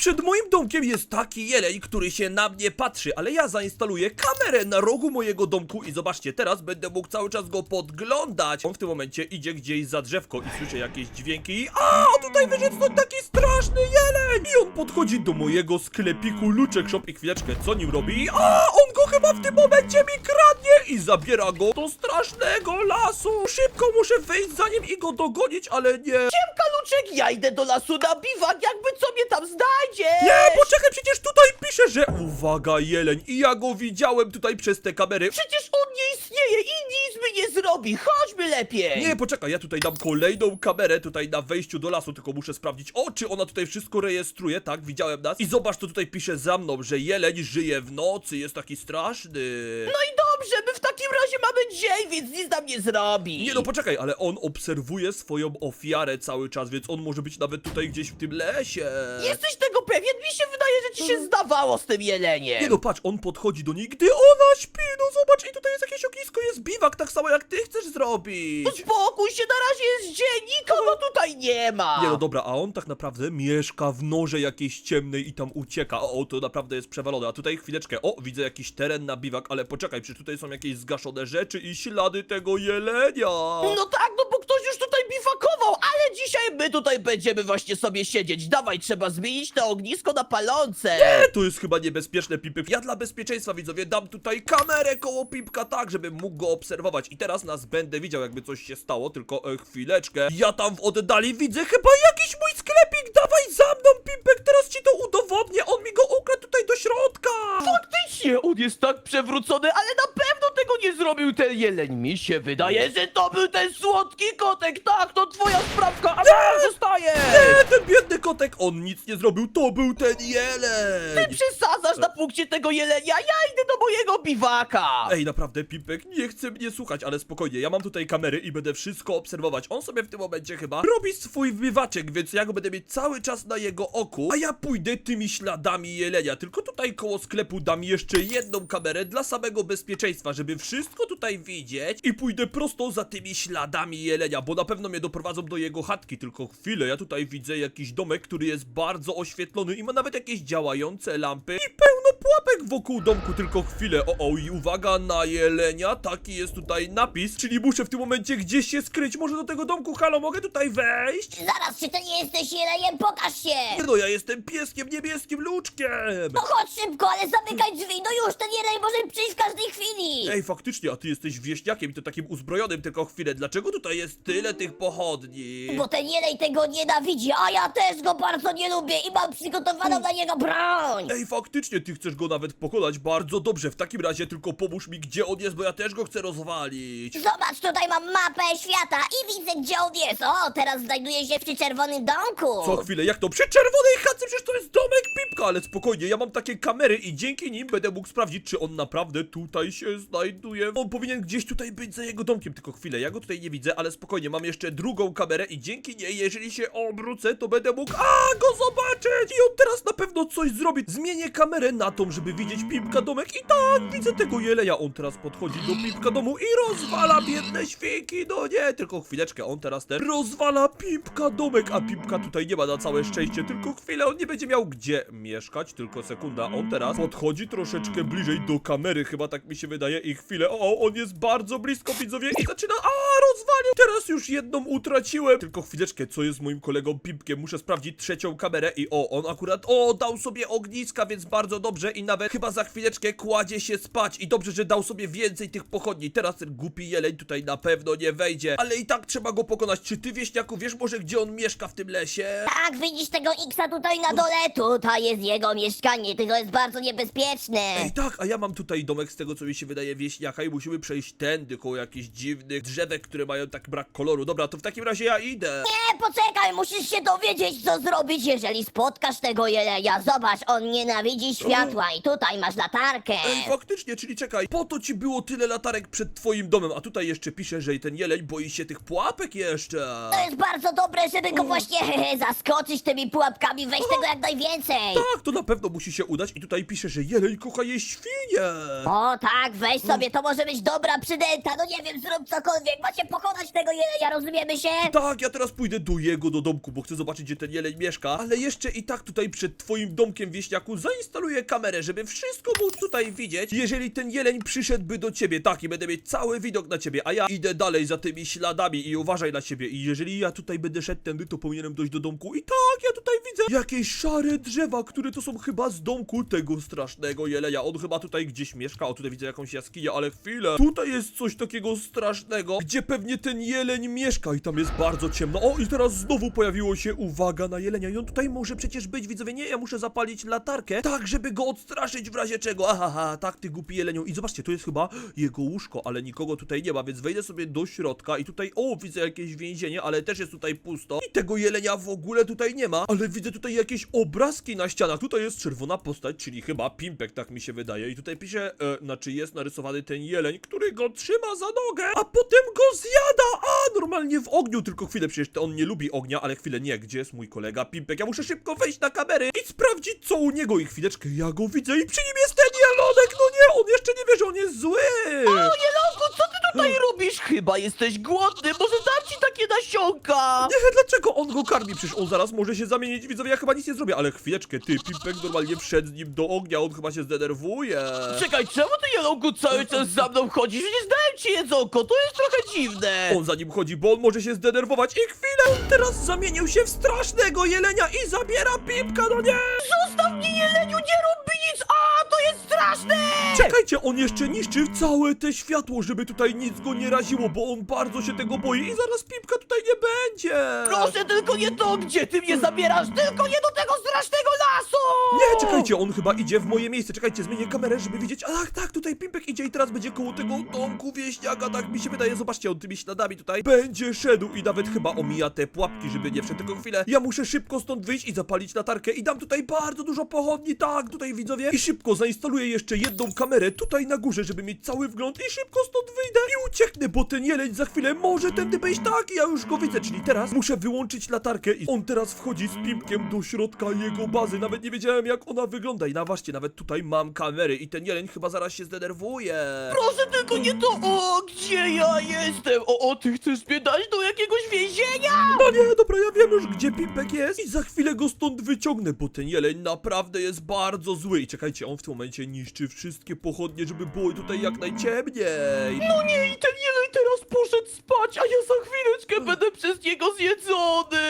Przed moim domkiem jest taki jeleń, który się na mnie patrzy, ale ja zainstaluję kamerę na rogu mojego domku i zobaczcie, teraz będę mógł cały czas go podglądać. On w tym momencie idzie gdzieś za drzewko i słyszę jakieś dźwięki a tutaj wyszedł stąd taki straszny jeleń! I on podchodzi do mojego sklepiku Luczek Shop i chwileczkę, co nim robi? A on go chyba w tym momencie mi kradnie i zabiera go do strasznego lasu. Szybko muszę wejść za nim i go dogonić, ale nie. Luczek, ja idę do lasu na biwak, jakby co mnie tam znajdzie! Nie, poczekaj, przecież tutaj pisze, że uwaga, jeleń i ja go widziałem tutaj przez te kamery. Przecież on nie istnieje i nic mi nie zrobi, chodźmy lepiej! Nie, poczekaj, ja tutaj dam kolejną kamerę tutaj na wejściu do lasu, tylko muszę sprawdzić, o, czy ona tutaj wszystko rejestruje, tak, widziałem nas. I zobacz, to tutaj pisze za mną, że jeleń żyje w nocy, jest taki straszny. No i dobrze, my w takim razie mamy dzień, więc nic nam nie zrobi! Nie no, poczekaj, ale on obserwuje swoją ofiarę cały czas, więc on może być nawet tutaj gdzieś w tym lesie. Jesteś tego pewien? Mi się wydaje, że ci się zdawało z tym jeleniem! Nie no, patrz, on podchodzi do niej, gdy ona śpi, no zobacz, i tutaj jest jakieś ognisko, jest biwak, tak samo jak ty chcesz zrobić. No spokój się, na razie jest dzień, nikogo tutaj nie ma! Nie no dobra, a on tak naprawdę mieszka w norze jakiejś ciemnej i tam ucieka. O, to naprawdę jest przewalone. A tutaj chwileczkę. O, widzę jakiś teren na biwak, ale poczekaj, przecież tutaj są jakieś zgaszone rzeczy i ślady tego jelenia. No tak, no bo ktoś już tutaj biwakował, ale dzisiaj my tutaj będziemy właśnie sobie siedzieć. Dawaj, trzeba zmienić to ognisko na palące. E, to jest chyba niebezpieczne, Pipek. Ja dla bezpieczeństwa, widzowie, dam tutaj kamerę koło Pipka, tak, żebym mógł go obserwować. I teraz nas będę widział, jakby coś się stało, tylko e, chwileczkę. Ja tam w oddali widzę chyba jakiś mój sklepik. Dawaj za mną, Pipek, teraz ci to udowodnię. On mi go ukradł tutaj do środka. Faktycznie, on jest tak przewrócony, ale na pewno tego nie zrobił ten jeleń. Mi się wydaje, że to był ten słodki kotek. Tak, to twoja sprawka, a ja zostaję. E, ten biedny kotek, on nic nie zrobił, to był ten jeleń. Ty przesadzasz na punkcie tego jelenia, ja idę do mojego biwaka. Ej, naprawdę, Pipek, nie chce mnie słuchać, ale spokojnie, ja mam tutaj kamery i będę wszystko obserwować. On sobie w tym momencie chyba robi swój bywaczek, więc ja go będę mieć cały czas na jego oku, a ja pójdę tymi śladami jelenia. Tylko tutaj koło sklepu dam jeszcze jedną kamerę dla samego bezpieczeństwa, żeby wszystko tutaj widzieć i pójdę prosto za tymi śladami jelenia, bo na pewno mnie doprowadzą do jego chatki. Tylko chwilę, ja tutaj widzę jakiś domek, który jest bardzo oświetlony i ma nawet jakieś działające lampy i pełno pułapek wokół domku. Tylko chwilę, o, o i uwaga na jelenia, taki jest tutaj napis, czyli muszę w tym momencie gdzieś się skryć. Może do tego domku, halo, mogę tutaj wejść? Zaraz, czy ty nie jesteś jeleniem? Pokaż się! Nie no, ja jestem pieskiem niebieskim luczkiem. No chodź szybko, ale zamykaj drzwi, no już, ten jeleń może przyjść w każdej chwili! Ej, faktycznie, a ty jesteś wieśniakiem i to takim uzbrojonym, tylko chwilę. Dlaczego tutaj jest tyle tych pochodni? Bo ten jeleń tego nienawidzi, a ja też go bardzo nie lubię i mam przygotowaną dla niego broń! Ej, faktycznie, ty chcesz go nawet pokonać bardzo dobrze. W takim razie tylko pomóż mi, gdzie on jest, bo ja też go chcę rozwalić. Zobacz, tutaj mam mapę świata i widzę, gdzie on jest. O, teraz znajduję się przy czerwonym domku. Co chwilę, jak to? Przy czerwonej chatce, przecież to jest domek Pipka, ale spokojnie, ja mam takie kamery i dzięki nim będę mógł sprawdzić, czy on naprawdę tutaj się znajduje. On powinien gdzieś tutaj być za jego domkiem, tylko chwilę, ja go tutaj nie widzę, ale spokojnie, mam jeszcze drugą kamerę i dzięki niej, jeżeli się obrócę, to będę mógł, a, go zobaczyć! I on teraz na pewno coś zrobi. Zmienię kamerę na tą, żeby widzieć Pipka domek. I tak, widzę tego jelenia. On teraz podchodzi do Pipka domu i rozwala biedne świnki, no nie, tylko chwileczkę, on teraz też rozwala Pipka domek, a Pipka tutaj nie ma na całe szczęście, tylko chwilę, on nie będzie miał gdzie mieszkać, tylko sekunda, on teraz podchodzi troszeczkę bliżej do kamery, chyba tak mi się wydaje. I chwilę, o, on jest bardzo blisko widzowie. I zaczyna, a, rozwalił, teraz już jedną utraciłem, tylko chwileczkę, co jest z moim kolegą Pipkiem, muszę sprawdzić trzecią kamerę i o, on akurat, o, dał sobie ogniska, więc bardzo dobrze i nawet chyba za chwileczkę kładzie się spać i dobrze, że dał sobie więcej tych pochodni, teraz ten głupi jeleń tutaj na pewno nie wejdzie, ale i tak trzeba go pokonać, czy ty wieśniaku wiesz może gdzie on mieszka w tym lesie? Tak, widzisz tego Xa tutaj na dole? Tutaj jest jego mieszkanie, tylko jest bardzo niebezpieczne. Ej, tak, a ja mam tutaj domek z tego, co mi się wydaje wieśniaka i musimy przejść tędy koło jakichś dziwnych drzewek, które mają tak brak koloru. Dobra, to w takim razie ja idę. Nie, poczekaj, musisz się dowiedzieć, co zrobić, jeżeli spotkasz tego jelenia. Zobacz, on nienawidzi światła i tutaj masz latarkę. Ej, faktycznie, czyli czekaj, po to ci było tyle latarek przed twoim domem, a tutaj jeszcze pisze, że ten jeleń boi się tych pułapek jeszcze. To jest bardzo dobre, żeby go właśnie zaskoczyć tymi pułapkami, weź tego jak najwięcej. Tak, to na pewno musi się udać i tutaj pisze, że jeleń kocha jeść świnie. O tak, weź sobie, to może być dobra przydęta, no nie wiem, zrób cokolwiek, macie pokonać tego jelenia, rozumiemy się? Tak, ja teraz pójdę do jego do domku, bo chcę zobaczyć, gdzie ten jeleń mieszka, ale jeszcze i tak tutaj przed twoim domkiem wieśniaku zainstaluję kamerę, żeby wszystko móc tutaj widzieć, jeżeli ten jeleń przyszedłby do ciebie, tak, i będę mieć cały widok na ciebie, a ja idę dalej za tymi śladami i uważaj na siebie, i jeżeli ja tutaj będę szedł tędy, to powinienem dojść do domku. I tak, ja tutaj widzę jakieś szare drzewa, które to są chyba z domku tego strasznego jelenia, on chyba tutaj gdzieś mieszka, o tutaj widzę jakąś jaskinię, ale chwilę, tutaj jest coś takiego strasznego, gdzie pewnie ten jeleń mieszka i tam jest bardzo ciemno, o i teraz znowu pojawiło się uwaga na jelenia. I on tutaj może przecież być, widzowie, nie, ja muszę zapalić latarkę, tak, żeby go odstraszyć w razie czego, aha, aha, tak, ty głupi jeleniu. I zobaczcie, tu jest chyba jego łóżko, ale nikogo tutaj nie ma, więc wejdę sobie do środka i tutaj, o, widzę jakieś więzienie, ale też jest tutaj pusto. I tego jelenia w ogóle tutaj nie ma, ale widzę tutaj jakieś obrazki na ścianach, tutaj jest czerwona postać, czyli chyba Pimpek, tak mi się wydaje. I tutaj pisze, e, znaczy jest narysowany ten jeleń, który go trzyma za nogę, a potem go zjada, a normalnie w ogniu, tylko chwilę, przecież to on nie lubi ognia, ale chwilę, nie, gdzie jest mój kolega Pimpek, ja muszę szybko wejść na kamery i sprawdzić co u niego i chwileczkę, ja go widzę i przy nim jest ten jelonek, no nie, on jeszcze nie wie, że on jest zły. O, Jelonku, co ty tutaj robisz? Chyba jesteś głodny, może dam ci takie nasionka! Nie, dlaczego on go karmi? Przecież on zaraz może się zamienić, widzowie, ja chyba nic nie zrobię, ale chwileczkę, ty, Pimpek normalnie wszedł z nim do ognia, on chyba się zdenerwuje. Czekaj, czemu ty, Jelonku, cały czas za mną chodzisz? Nie zdałem ci jedzonko, to jest trochę dziwne! On za nim chodzi, bo on może się zdenerwować i chwilę, teraz zamienił się w strasznego jelenia i zabiera Pimpka, no nie! Zostaw mnie, Jeleniu, nie rób mi nic! A, to jest straszne! Czekajcie, on jeszcze niszczy całe te światło, żeby tutaj nic go nie raziło, bo on bardzo się tego boi i zaraz Pimpka tutaj nie będzie! Proszę, tylko nie to, gdzie ty mnie zabierasz, tylko nie do tego strasznego lasu! Nie, czekajcie, on chyba idzie w moje miejsce. Czekajcie, zmienię kamerę, żeby widzieć. Ach, tak, tutaj Pimpek idzie i teraz będzie koło tego domku wieśniaka, tak mi się wydaje. Zobaczcie, on tymi śladami tutaj będzie szedł i nawet chyba omija te pułapki, żeby nie wszedł. Tylko chwilę, ja muszę szybko stąd wyjść i zapalić latarkę i dam tutaj bardzo dużo pochodni, tak, tutaj widzowie. I szybko zainstaluję jeszcze jedną kamerę tutaj na górze, żeby mieć cały wgląd i szybko stąd wyjdę i ucieknę, bo ten jeleń za chwilę może tędy wejść, tak, ja już go widzę, czyli teraz muszę wyłączyć latarkę i on teraz wchodzi z Pimpkiem do środka jego bazy. Nawet nie wiedziałem, jak ona wygląda i na właśnie, nawet tutaj mam kamery i ten jeleń chyba zaraz się zdenerwuje. Proszę, tylko nie to, o, gdzie ja jestem? O, o, ty chcesz mnie dać do jakiegoś więzienia? No nie, dobra, ja wiem już, gdzie Pimpek jest i za chwilę go stąd wyciągnę, bo ten jeleń naprawdę jest bardzo zły. I czekajcie, on w tym momencie niszczy wszystkie pochodnie, żeby było tutaj jak najciemniej. No nie, i ten jeleń teraz poszedł spać, a ja za chwileczkę będę przez niego zjedzony!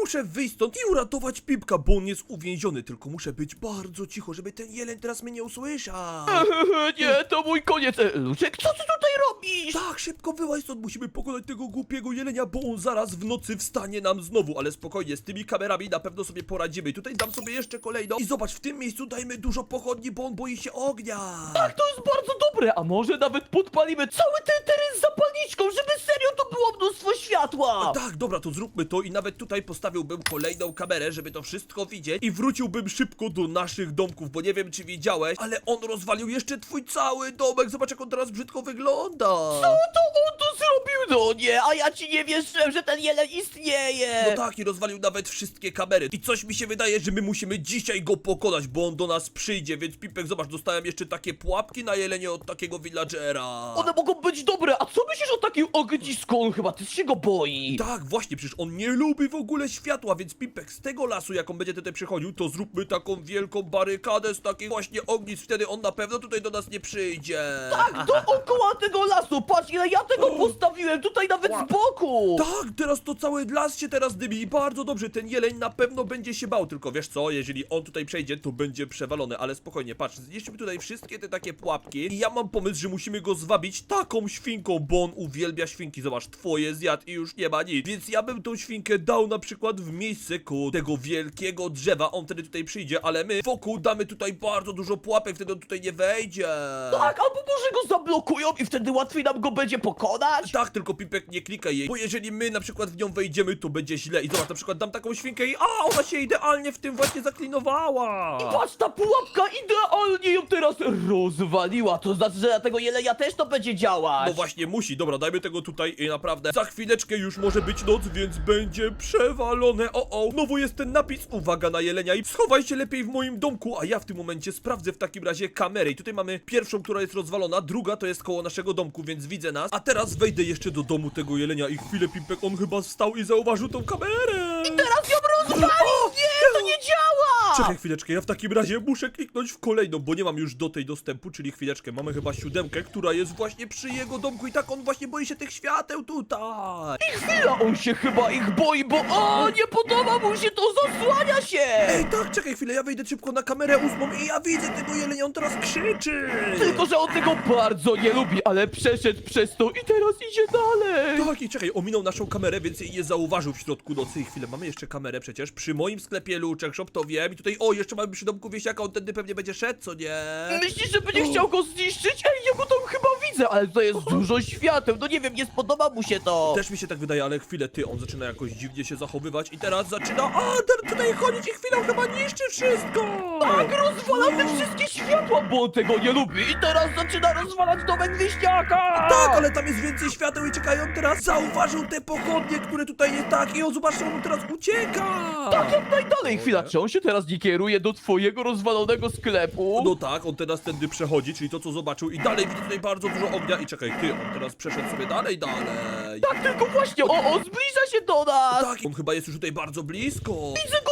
Muszę wyjść stąd i uratować Pipka, bo on jest uwięziony, tylko muszę być bardzo cicho, żeby ten jeleń teraz mnie nie usłyszał. Nie, to mój koniec. E, Luczek, co ty tutaj robisz? Tak, szybko wyłaź stąd, musimy pokonać tego głupiego jelenia, bo on zaraz w nocy wstanie nam znowu, ale spokojnie, z tymi kamerami na pewno sobie poradzimy. Tutaj dam sobie jeszcze kolejną i zobacz, w tym miejscu dajmy dużo pochodni, bo on boi się ognia. Tak, to jest bardzo dobre, a może nawet podpalimy cały ten teren z zapalniczką, żeby serio to było mnóstwo światła! Tak, dobra, to zróbmy to i nawet tutaj postawiłbym kolejną kamerę, żeby to wszystko widzieć i wróciłbym szybko do naszych domków, bo nie wiem czy widziałeś, ale on rozwalił jeszcze twój cały domek, zobacz jak on teraz brzydko wygląda. Co to on to zrobił? No nie, a ja ci nie wierzyłem, że ten jeleń istnieje! No tak, i rozwalił nawet wszystkie kamery. I coś mi się wydaje, że my musimy dzisiaj go pokonać, bo on do nas przyjdzie, więc Pipek, zobacz, dostałem jeszcze takie pułapki na jelenie od takiego villagera. One mogą być dobre, a co myślisz o takim ognisku? On chyba też się go boi. Tak, właśnie, przecież on nie lubi w ogóle światła, więc Pipek, z tego lasu, jak on będzie tutaj przychodził, to zróbmy taką wielką barykadę z takich właśnie ognisk, wtedy on na pewno tutaj do nas nie przyjdzie. Tak, dookoła tego lasu, patrz ile ja tego postawiłem, tutaj nawet z boku! Tak, teraz to cały las się teraz dymi i bardzo dobrze, ten jeleń na pewno będzie się bał, tylko wiesz co, jeżeli on tutaj przejdzie, to będzie przewalony, ale spokojnie, patrz, zniszczymy tutaj wszystkie te takie pułapki i ja mam pomysł, że musimy go zwabić taką świnką, bo on uwielbia świnki, zobacz, twoje zjadł i już nie ma nic, więc ja bym tą świnkę dał na przykład w miejsce koło tego wielkiego drzewa, on wtedy tutaj przyjdzie, ale my wokół damy tutaj bardzo dużo pułapek, wtedy on tutaj nie wejdzie. Tak, albo może go zablokują i wtedy łatwiej nam go będzie pokonać? Tak, tylko Pipek nie klikaj jej, bo jeżeli my na przykład w nią wejdziemy, to będzie źle. I zobacz, na przykład dam taką świnkę i a, ona się idealnie w tym właśnie zaklinowała. I patrz, ta pułapka idealnie ją teraz rozwaliła, to znaczy, że na tego jelenia też to będzie działać. No właśnie musi, dobra, dajmy tego tutaj i naprawdę za chwileczkę już może być noc, więc będzie przewalone. O, o, znowu jest ten napis, uwaga na jelenia i schowaj się lepiej w moim domku, a ja w tym momencie sprawdzę w takim razie kamerę. I tutaj mamy pierwszą, która jest rozwalona, druga to jest koło naszego domku, więc widzę nas. A teraz wejdę jeszcze do domu tego jelenia i chwilę Pimpek, on chyba wstał i zauważył tą kamerę. Teraz ją rozwalił! Nie, to nie działa! Czekaj chwileczkę, ja w takim razie muszę kliknąć w kolejną, bo nie mam już do tej dostępu, czyli chwileczkę, mamy chyba siódemkę, która jest właśnie przy jego domku i tak on właśnie boi się tych świateł tutaj. Chwila, on się chyba ich boi, bo o, nie podoba mu się to, zasłania się! Ej, tak, czekaj chwilę, ja wejdę szybko na kamerę ósmą i ja widzę tego jelenia, on teraz krzyczy. Tylko, że on tego bardzo nie lubi, ale przeszedł przez to i teraz idzie dalej! Tak, i czekaj, ominął naszą kamerę, więc jej nie zauważył w środku nocy. I chwilę, mamy jeszcze kamerę przecież przy moim sklepie Luczek Shop, to wiem. I tutaj, o, jeszcze mamy przy domku wieśniaka, on tędy pewnie będzie szedł, co nie? Myślisz, że będzie chciał go zniszczyć? Ej, ja go tam chyba widzę, ale tutaj jest dużo świateł, no nie wiem, nie spodoba mu się to! Też mi się tak wydaje, ale chwilę, ty, on zaczyna jakoś dziwnie się zachowywać i teraz zaczyna, a, ten tutaj chodzić i chwilą chyba niszczy wszystko! Tak, rozwala te wszystkie światła, bo on tego nie lubi i teraz zaczyna rozwalać domek wieśniaka! Tak, ale tam jest więcej świateł i czekaj, on teraz zauważył te pochodnie, które tutaj jest, tak, i on, zobaczcie, on teraz ucieka! Tak, jak najdalej, chwila, czy on się teraz nie kieruje do twojego rozwalonego sklepu? No tak, on teraz tędy przechodzi, czyli to co zobaczył i dalej widzę tutaj bardzo dużo ognia i czekaj, ty, on teraz przeszedł sobie dalej, dalej. Tak, tylko właśnie, o, o, zbliża się do nas! Tak, on chyba jest już tutaj bardzo blisko. Widzę go on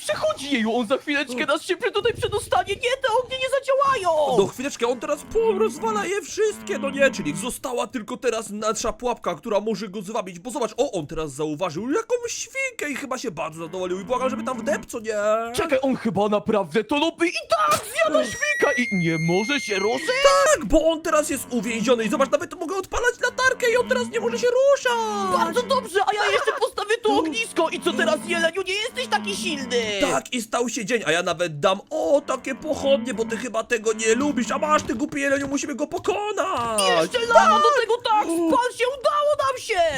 przechodzi, jeju, on za chwileczkę nas szybciej tutaj przedostanie, nie, te ognie nie zadziałają! No chwileczkę, on teraz pum, rozwala je wszystkie, no nie, czyli została tylko teraz nasza pułapka, która może go zwabić, bo zobacz, o, on teraz zauważył jakąś świnkę i chyba się bardzo zadowolił i błagam, żeby tam wdep, co nie? Czekaj, on chyba naprawdę to lubi i tak, zjada świnka i nie może się ruszyć! Tak, bo on teraz jest uwięziony i zobacz, nawet mogę odpalać latarkę i on teraz nie może się ruszać. Bardzo dobrze, a ja jeszcze postawię tu ognisko i co teraz, Jeleniu, nie jesteś taki silny! Tak, i stał się dzień, a ja nawet dam, o, takie pochodnie, bo ty chyba tego nie lubisz, a masz, ty głupi jeleniu, musimy go pokonać. Jeszcze lawa do tego, tak, spal się, udało nam się!